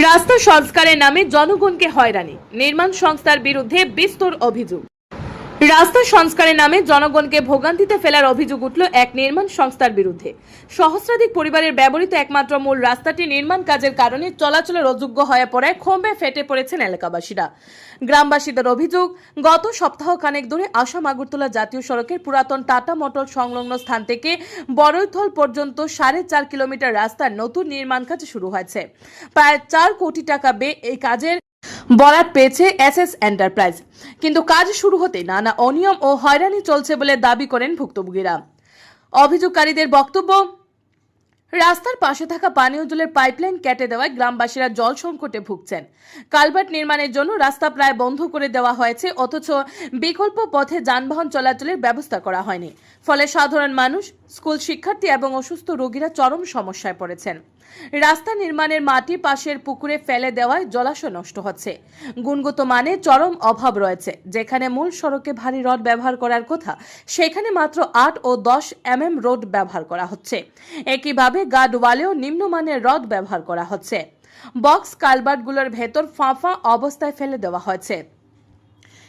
রাস্তা সংস্কারের নামে জনগণকে হয়রানি। নির্মাণ সংস্থার বিরুদ্ধে বিস্তর অভিযোগ। রাস্তা সংস্কারের নামে জনগণকে ভোগান্তিতে ফেলার অভিযোগ উঠল এক নির্মাণ সংস্থার বিরুদ্ধে। সহস্রাধিক পরিবারের ব্যবহৃত একমাত্র মূল রাস্তাটি নির্মাণ কাজের কারণে চলাচলের অযোগ্য হয়ে পড়ায় ক্ষোভে ফেটে পড়েছেন এলাকাবাসীরা। গ্রামবাসীদের অভিযোগ, গত সপ্তাহ খানেক ধরে আসাম আগরতলা জাতীয় সড়কের পুরাতন টাটা মোটর সংলগ্ন স্থান থেকে বড়ইথল পর্যন্ত সাড়ে চার কিলোমিটার রাস্তার নতুন নির্মাণ কাজ শুরু হয়েছে। প্রায় চার কোটি টাকা বে এই কাজের বরাত পেয়েছে এস এস এন্টারপ্রাইজ। কিন্তু কাজ শুরু হতে নানা অনিয়ম ও হয়রানি চলছে বলে দাবি করেন ভুক্তভোগীরা। অভিযোগকারীদের বক্তব্য, রাস্তার পাশে থাকা পানীয় জলের পাইপলাইন কেটে দেওয়ায় গ্রামবাসীরা জল সংকটে ভুগছেন। কালভার্ট নির্মাণের জন্য রাস্তা প্রায় বন্ধ করে দেওয়া হয়েছে, অথচ বিকল্প পথে যানবাহন চলাচলের ব্যবস্থা করা হয়নি। ফলে সাধারণ মানুষ, স্কুল শিক্ষার্থী এবং অসুস্থ রোগীরা চরম সমস্যায় পড়েছেন। রাস্তা নির্মাণের মাটি পাশের পুকুরে ফেলে দেওয়ায় জলাশয় নষ্ট হচ্ছে। গুণগত মানে চরম অভাব রয়েছে। যেখানে মূল সড়কে ভারী রড ব্যবহার করার কথা, সেখানে মাত্র আট ও দশ এমএম রোড ব্যবহার করা হচ্ছে। একইভাবে গার্ডওয়ালেও নিম্নমানের রড ব্যবহার করা হচ্ছে। বক্স কালবার্টগুলোর ভেতর ফাঁফা অবস্থায় ফেলে দেওয়া হয়েছে।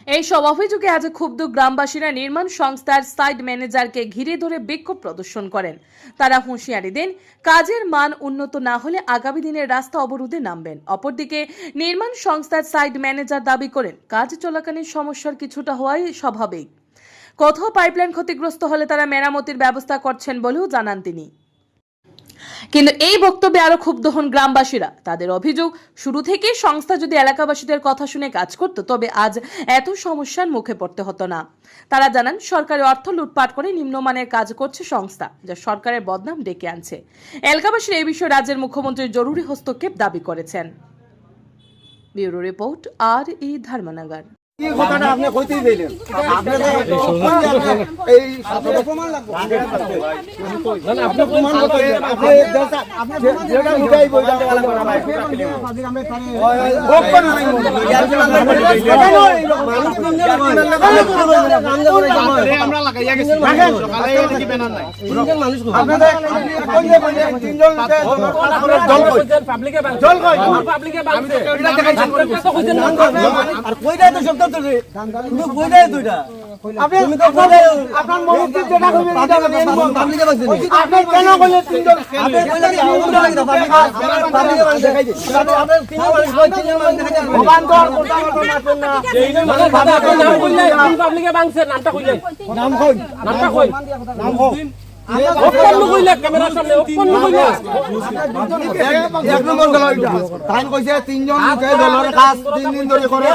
এই সব অভিযোগে আজ ক্ষুব্ধ গ্রামবাসীরা নির্মাণ সংস্থার সাইড ম্যানেজারকে ঘিরে ধরে বিক্ষোভ প্রদর্শন করেন। তারা হুঁশিয়ারি দেন, কাজের মান উন্নত না হলে আগামী দিনের রাস্তা অবরোধে নামবেন। অপরদিকে, নির্মাণ সংস্থার সাইড ম্যানেজার দাবি করেন, কাজ চলাকালীন সমস্যার কিছুটা হওয়াই স্বাভাবিক। কোথাও পাইপলাইন ক্ষতিগ্রস্ত হলে তারা মেরামতির ব্যবস্থা করছেন বলেও জানান তিনি। কিন্তু এই বক্তব্যে আরও ক্ষুব্ধ হন গ্রামবাসীরা। তাদের অভিযোগ, শুরু থেকে সংস্থা যদি এলাকাবাসীদের কথা শুনে কাজ করত, তবে আজ এত সমস্যার মুখে পড়তে হতো না। তারা জানান, সরকারি অর্থ লুটপাট করে নিম্নমানের কাজ করছে সংস্থা, যা সরকারের বদনাম ডেকে আনছে। এলাকাবাসীরা এই বিষয়ে রাজ্যের মুখ্যমন্ত্রীর জরুরি হস্তক্ষেপ দাবি করেছেন। ব্যুরো রিপোর্ট, আর ই ধর্মনগর। কথাটা আপনি কইতেই দিলেন এই প্রমাণ লাগবে আর কইরা তো শব্দ তো তুমি তিনজন মানুষ কই? নাম কই? নামটা কই? নাম কই? তিনজন কাজ তিন দিন ধরে করে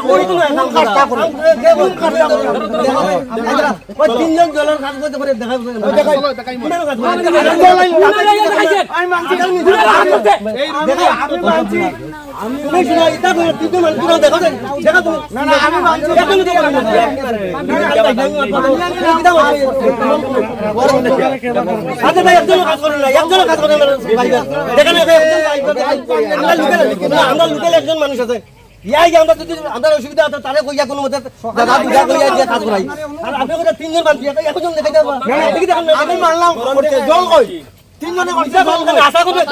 তিনজন দলের কাজ করতে করে দেখো আমি আচ্ছা ভাই একজন কাজ করেন না একজন কাজ করেন দেখেন আমরা লোকাল একজন মানুষ আছে ইয়াই আমরা যদি আমাদের অসুবিধা আছে তারে কইয়া কোনো মতে দাদা দুটা কইয়া দিয়ে কাজ করাই আর আপনি করে তিনজন মানুষ একজন দেখাই দেবো আমি মানলাম জল কই তিনজনে কইছে জল কই আশা করবে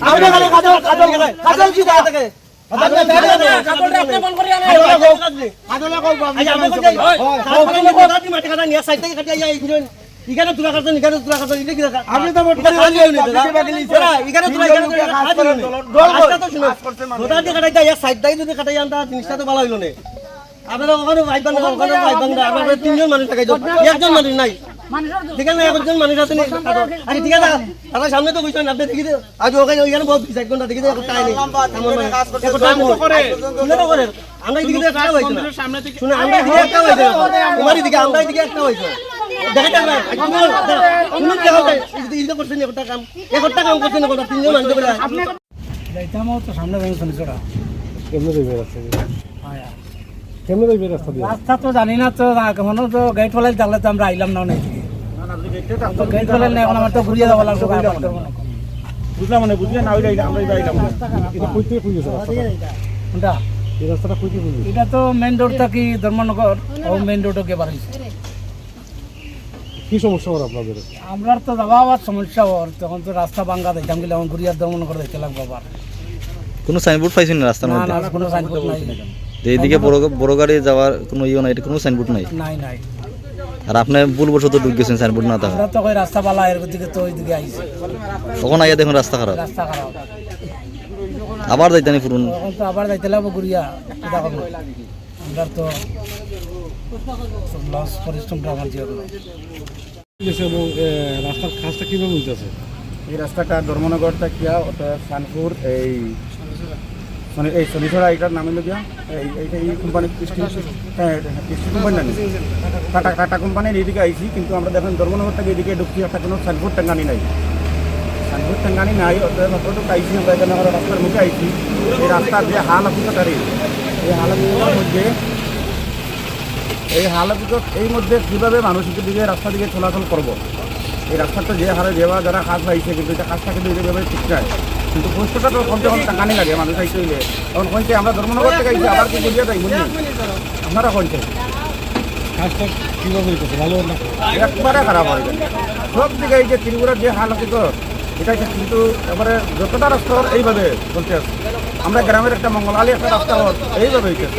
জল কই ওটা দেখেন আচ্ছা কোন দিয়ার দেখাইছে ওরে ফোন লাগাই কাজল কাজল কাজল কাজল কি দেখা থাকে আপনারা ওখানে ভাইবান ওখানে ভাইবান আপনারা তিনজন মানুষ থাকাই একজন মানুষ নাই ঠিক আছে একজন মানুষ আছে নি? আরে ঠিক আছে তারা সামনে তো বুঝছেন আপনি দেখি আজ ওখানে ওইখানে বহুত এক ঘণ্টা দেখি একটা টাইম নেই একটা টাইম করে। শুনে তো করে আমরা এদিকে একটা হইছে না। শুনে আমরা এদিকে একটা হইছে তোমার এদিকে আমরা এদিকে একটা না তুমি দেখো করছেন একটা কাম একটা কাম করছেন কথা তিনজন মানুষ বলে যাইতামও তো সামনে ভেঙে ওরা। কেমনে রাস্তা দিয়ে? কেমনে যাইবে রাস্তা দিয়ে? রাস্তা তো জানি না তো এখনও তো গেট ফেলাই তাহলে তো আমরা আইলাম না অনেক। বুঝলাম মানে বুঝলে না ওইটা আমরা যাইলাম এটা কইতে কইছে কোনটা এই রাস্তাটা কইতে বলবি এটা তো মেইন রোড থাকি ধর্মনগর ও মেইন রোডও কে সমস্যা হয় আপনাদের আমরা তো আবার সমস্যা হওয়ার তখন তো রাস্তা দিতাম গেলে ঘুরিয়ার ধর্মনগর কোনো সাইনবোর্ড পাইছেন না রাস্তার মধ্যে? না কোনো সাইনবোর্ড নাই। এইদিকে বড় বড় গাড়ি যাওয়ার কোনো ইয়ে নাই এটা কোনো সাইনবোর্ড নাই? নাই নাই। আর আপনি ভুলবশত ঢুক গেছেন সাইনবোর্ড না থাকা তো রাস্তা বালা এর দিকে তো ওইদিকে আইছে। তখন আইয়া দেখুন রাস্তা খারাপ। রাস্তা খারাপ। আবার যাইতানি ফুরুন তখন তো আবার যাইতে লাগবো ঘুরিয়া এটা করব। আমরা তো লস পরিশ্রমটা আমার জিও দেশে এবং রাস্তার কাজটা কীভাবে এই রাস্তাটা ধর্মনগর থেকে ওটা সানপুর এই মানে এই শনিছড়া এইটার নাম হলো গিয়া এই, এইটা এই কোম্পানি স্টিল হ্যাঁ স্টিল কোম্পানি না টাটা টাটা কোম্পানির এইদিকে আইছি, কিন্তু আমরা দেখেন ধর্মনগর থেকে এদিকে ঢুকছি একটা কোনো সানপুর টাঙ্গানি নাই। সানপুর টাঙ্গানি নাই, অতএব অতটুকু আইছি আমরা, এখানে আমরা রাস্তার মুখে আইছি। এই রাস্তার যে হাল অভিজ্ঞতারি এই হাল অভিজ্ঞতার মধ্যে, এই হাল অভিজ্ঞতা এই মধ্যে কীভাবে মানুষের দিকে রাস্তা দিকে চলাচল করব? এই রাস্তাটা যে হারে দেওয়া, যারা কাজ পাইছে, কিন্তু এটা কাজটা কিন্তু এইভাবে ঠিক নাই। কিন্তু কষ্টটা তো কমসে কম টাকানি লাগে মানুষ আইসে হইলে। তখন কইছে আমরা ধর্মনগর থেকে আইছি আবার কি বুঝিয়ে দেয় বুঝলি আপনারা কইছে। কাজটা কীভাবে হইতেছে? ভালো না? একবারে খারাপ হয়ে গেছে। সব দিকে এই যে ত্রিপুরার যে হাল আছে তো এটা কিন্তু এবারে যতটা রাস্তা এইভাবে চলতে আছে। আমরা গ্রামের একটা মঙ্গলালি একটা রাস্তা এইভাবে হইতেছে।